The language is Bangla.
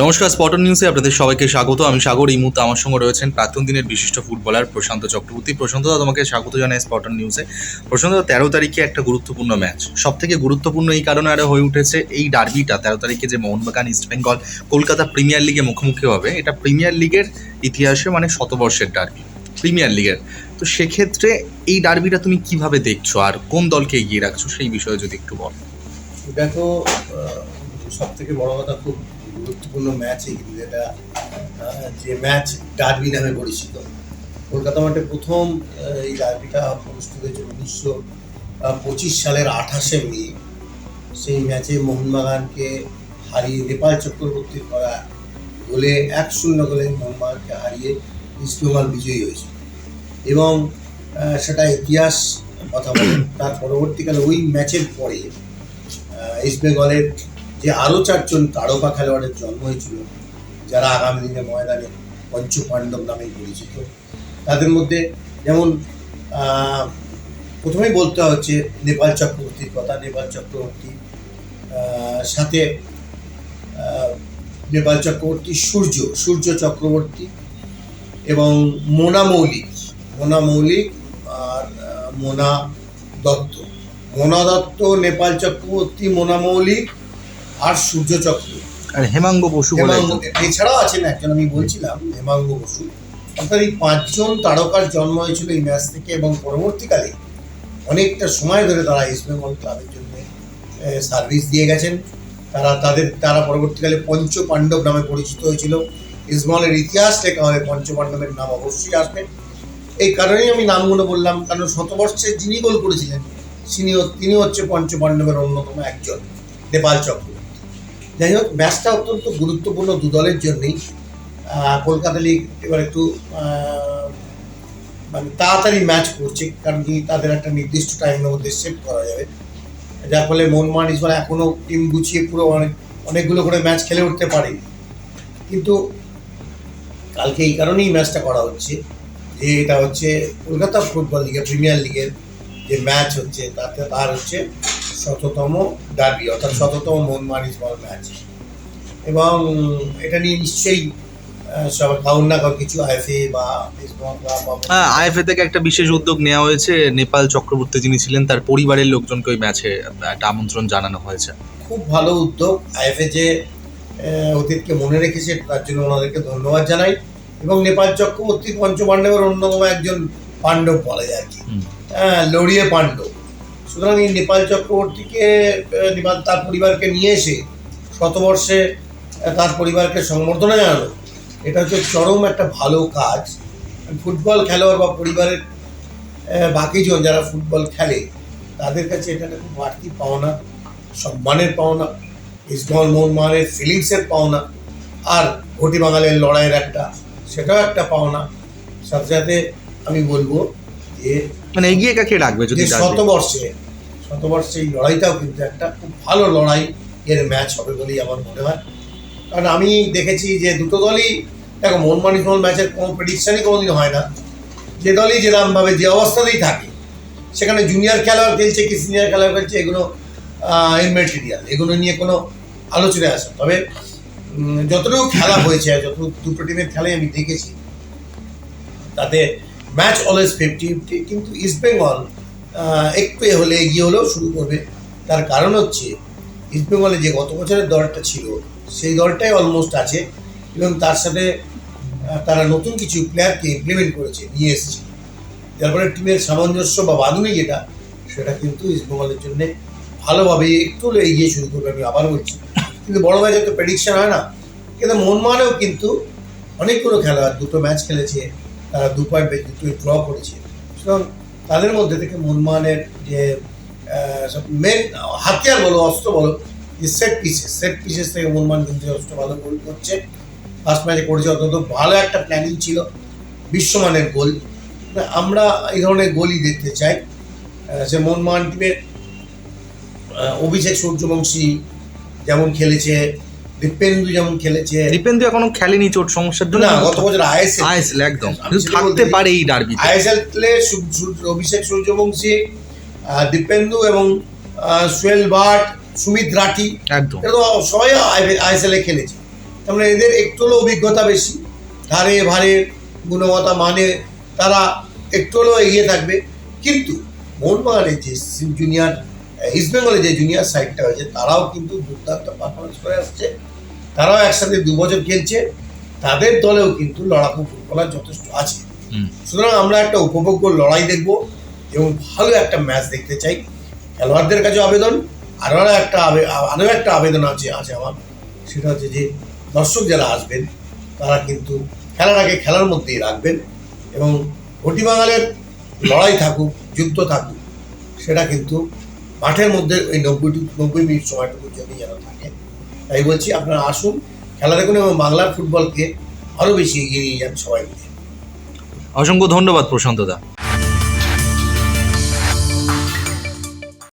নমস্কার, স্পটন নিউজে আপনাদের সবাইকে স্বাগত। আমি সাগর, এই মুহূর্তে আমার সঙ্গে রয়েছেন প্রাক্তন দিনের বিশিষ্ট ফুটবলার প্রশান্ত চক্রবর্তী। প্রশান্ত দা, তোমাকে স্বাগত জানাই স্পটন নিউজে। প্রশান্ত দা, তেরো তারিখে একটা গুরুত্বপূর্ণ ম্যাচ। সব থেকে গুরুত্বপূর্ণ এই কারণে আরও হয়ে উঠেছে এই ডার্বিটা। তেরো তারিখে যে মোহনবাগান ইস্টবেঙ্গল কলকাতা প্রিমিয়ার লিগে মুখোমুখি হবে, এটা প্রিমিয়ার লিগের ইতিহাসে মানে শতবর্ষের ডার্বি, প্রিমিয়ার লিগের। তো সেক্ষেত্রে এই ডার্বিটা তুমি কীভাবে দেখছ আর কোন দলকে এগিয়ে রাখছো সেই বিষয়ে যদি একটু বল। তো সব থেকে বড় কথা খুব গুরুত্বপূর্ণ ম্যাচ এই কিন্তু এটা যে ম্যাচ ডার্বি নামে পরিচিত। কলকাতা মাঠে প্রথম এই ডার্বিটা অনুষ্ঠিত হয়েছে উনিশশো পঁচিশ সালের আঠাশে মে। সেই ম্যাচে মোহনবাগানকে হারিয়ে নেপাল চক্রবর্তীর করা গোলে এক শূন্য গোলে মোহনবাগানকে হারিয়ে ইস্টবেঙ্গল বিজয়ী হয়েছে। এবং সেটা ইতিহাস কথা বলে। তার পরবর্তীকালে ওই ম্যাচের পরে আহ, ইস্ট বেঙ্গলের যে আরও চারজন তারকা খেলোয়াড়ের জন্ম হয়েছিল, যারা আগামী দিনে ময়দানে পঞ্চ পাণ্ডব নামে পরিচিত। তাদের মধ্যে যেমন প্রথমেই বলতে হচ্ছে নেপাল চক্রবর্তীর কথা, নেপাল চক্রবর্তী সাথে নেপাল চক্রবর্তী সূর্য সূর্য চক্রবর্তী এবং মোনা মৌলিক মোনা মৌলিক আর মোনা দত্ত। মোনা দত্ত, নেপাল চক্রবর্তী, মোনা মৌলিক আর সূর্যচক্র আর হেমাঙ্গ বসু এছাড়াও আছেন একজন আমি বলছিলাম হেমাঙ্গ বসু। অর্থাৎ এই পাঁচজন তারকার জন্ম হয়েছিল এই ম্যাচ থেকে এবং পরবর্তীকালে অনেকটা সময় ধরে তারা ইস্ট বেঙ্গল ক্লাবের জন্য সার্ভিস দিয়ে গেছেন। তারা তাদের তারা পরবর্তীকালে পঞ্চ পাণ্ডব নামে পরিচিত হয়েছিল। ইসমালের ইতিহাস লেখা হলে পঞ্চ পাণ্ডবের নাম অবশ্যই আসবে। এই কারণেই আমি নামগুলো বললাম কারণ শতবর্ষে যিনি গোল করেছিলেন তিনি তিনি হচ্ছে পঞ্চ পাণ্ডবের অন্যতম একজন। নেপাল চক্রবর্তী যাই হোক, ম্যাচটা অত্যন্ত গুরুত্বপূর্ণ দু দলের জন্যই। কলকাতা লিগ এবার একটু মানে তাড়াতাড়ি ম্যাচ করছে, কারণ কি তাদের একটা নির্দিষ্ট টাইমের মধ্যে সেভ করা যাবে। যার ফলে মোহনমান ইসমাল এখনও টিম গুছিয়ে পুরো অনেক, অনেকগুলো করে ম্যাচ খেলে উঠতে পারে। কিন্তু কালকে এই কারণেই ম্যাচটা করা হচ্ছে, যে এটা হচ্ছে কলকাতা ফুটবল লিগের, প্রিমিয়ার লিগের যে ম্যাচ হচ্ছে, তাতে তার হচ্ছে শততম ডার্বি অর্থাৎ শততম মোহনমান ইসমাল ম্যাচ এবং এটা নিয়ে নিশ্চয়ই সবাই কাউন না কাউ কিছু আইএফএ বা হ্যাঁ আইএফএ থেকে একটা বিশেষ উদ্যোগ নেওয়া হয়েছে। নেপাল চক্রবর্তী যিনি ছিলেন তার পরিবারের লোকজনকে ওই ম্যাচে একটা আমন্ত্রণ জানানো হয়েছে। খুব ভালো উদ্যোগ। আইএফএ যে অতীতকে মনে রেখেছে তার জন্য ওনাদেরকে ধন্যবাদ জানাই। এবং নেপাল চক্রবর্তী পঞ্চপাণ্ডবের অন্যতম একজন পাণ্ডব বলা যায় আর কি। হ্যাঁ লড়িয়ে পাণ্ডব। সুতরাং এই নেপাল চক্রবর্তীকে নেপাল তার পরিবারকে নিয়ে এসে শতবর্ষে তার পরিবারকে সংবর্ধনা জানানো এটা হচ্ছে চরম একটা ভালো কাজ। ফুটবল খেলোয়াড় বা পরিবারের বাকিজন যারা ফুটবল খেলে, তাদের কাছে এটা একটা খুব বাড়তি পাওনা, সম্মানের পাওনা ইসমল মোহনমানের ফিলিংসের পাওনা, আর ঘটি বাঙালের লড়াইয়ের একটা, সেটাও একটা পাওনা। সাথে সাথে আমি বলব মানে এগিয়ে কাকে রাখবে যদি শতবর্ষে শতবর্ষে এই লড়াইটাও কিন্তু একটা খুব ভালো লড়াই এর ম্যাচ হবে বলেই আমার মনে হয়। কারণ আমি দেখেছি যে দুটো দলই দেখো মোহনমান ইসমল ম্যাচের কোনো প্রেডিকশনই কোনোদিন হয় না। যে দলই যেরকমভাবে যে অবস্থাতেই থাকে সেখানে জুনিয়র খেলোয়াড় খেলছে কি সিনিয়র খেলোয়াড় খেলছে এগুলো ইনমেটেরিয়াল এগুলো নিয়ে কোনো আলোচনায় আসে তবে যতটুকু খেলা হয়েছে আর যত দুটো টিমের খেলাই আমি দেখেছি তাতে ম্যাচ অলওয়েজ ফিফটি ফিফটি কিন্তু ইস্টবেঙ্গল একটু এ হলে এগিয়ে হলেও শুরু করবে। তার কারণ হচ্ছে ইস্টবেঙ্গলে যে গত বছরের দলটা ছিল, সেই দলটাই অলমোস্ট আছে এবং তার সাথে তারা নতুন কিছু প্লেয়ারকে ইমপ্লিমেন্ট করেছে, নিয়ে এসেছে। যার ফলে টিমের সামঞ্জস্য বা বাঁধুনি যেটা, সেটা কিন্তু ইস্টবেঙ্গলের জন্যে ভালোভাবে একটু হলে এগিয়ে শুরু করবে, আমি আবার বলছি। কিন্তু বড় ম্যাচে তো প্রেডিকশন হয় না। কিন্তু মোহনমানেও কিন্তু অনেকগুলো খেলোয়াড়, দুটো ম্যাচ খেলেছে তারা দু পয়েন্ট পেয়ে দুটোই ড্র করেছে। সুতরাং তাদের মধ্যে থেকে মোহনমানের যে মেন হাতিয়ার বলো, অস্ত্র বলো, যে সেট পিসেস সেট পিসেস থেকে মোহনমান কিন্তু অস্ত্র ভালো গোল করছে। ফার্স্ট ম্যাচে করেছে অত্যন্ত ভালো একটা প্ল্যানিং ছিল, বিশ্বমানের গোল। আমরা এই ধরনের গোলই দেখতে চাই। সে মোহনমান টিমের অভিষেক সূর্যবংশী যেমন খেলেছে দীপেন্দু যেমন খেলেছে। দীপেন্দু এখনও খেলেনি চোট সমস্যার জন্য না গত বছর আইএসএল আইএসএল একদম। থাকতে পারে এই ডার্বিতে আইএসএল প্লে অভিষেক সূর্যবংশী দীপেন্দু এবং সুয়েল ভাট সুমিত রাঠি একদম। এটা তো সবাই আইএসএল এ খেলেছে। তার মানে এদের একটু হলেও অভিজ্ঞতা বেশি। ধারে ভারে গুণগতা মানে তারা একটু হলেও এগিয়ে থাকবে। কিন্তু মোহনবাগানের যে জুনিয়র ইস্ট বেঙ্গলের যে জুনিয়র সাইডটা হয়েছে তারাও কিন্তু দুর্দান্ত পারফরমেন্স করে আসছে। তারাও একসাথে দু বছর খেলছে। তাদের দলেও কিন্তু লড়াকু ফুটবলার যথেষ্ট আছে। সুতরাং আমরা একটা উপভোগ্য লড়াই দেখব এবং ভালো একটা ম্যাচ দেখতে চাই। খেলোয়াড়দের কাছে আবেদন। আরও একটা আবে- আরও একটা আবেদন আছে আছে আমার। সেটা হচ্ছে যে দর্শক যারা আসবেন তারা কিন্তু খেলাটাকে খেলার মধ্যেই রাখবেন এবং ঘটি বাঙালের লড়াই থাকুক যুদ্ধ থাকুক সেটা কিন্তু মাঠের মধ্যে ওই নব্বইটি নব্বই মিনিট সময়টুকু জন্যই যেন থাকে। তাই বলছি, আপনারা আসুন, খেলা দেখুন এবং বাংলার ফুটবলকে আরও বেশি এগিয়ে নিয়ে যান সবাই মিলে। অসংখ্য ধন্যবাদ প্রশান্ত দা।